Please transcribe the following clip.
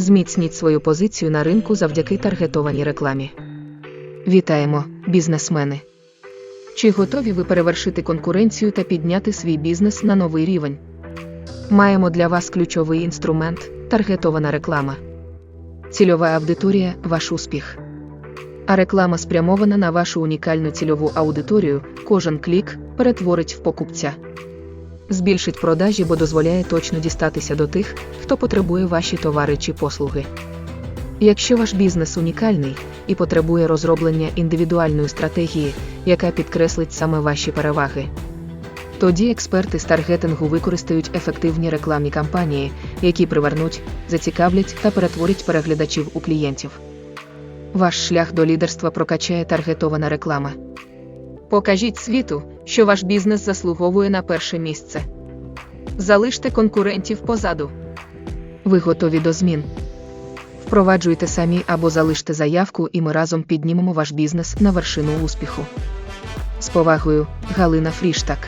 Зміцніть свою позицію на ринку завдяки таргетованій рекламі. Вітаємо, бізнесмени! Чи готові ви перевершити конкуренцію та підняти свій бізнес на новий рівень? Маємо для вас ключовий інструмент таргетована реклама. Цільова аудиторія ваш успіх. А реклама спрямована на вашу унікальну цільову аудиторію, кожен клік перетворить в покупця. Збільшить продажі, бо дозволяє точно дістатися до тих, хто потребує ваші товари чи послуги. Якщо ваш бізнес унікальний і потребує розроблення індивідуальної стратегії, яка підкреслить саме ваші переваги, тоді експерти з таргетингу використають ефективні рекламні кампанії, які привернуть, зацікавлять та перетворять переглядачів у клієнтів. Ваш шлях до лідерства прокачає таргетована реклама. Покажіть світу, що ваш бізнес заслуговує на перше місце. Залиште конкурентів позаду. Ви готові до змін. Впроваджуйте самі або залиште заявку, і ми разом піднімемо ваш бізнес на вершину успіху. З повагою, Галина Фріштак.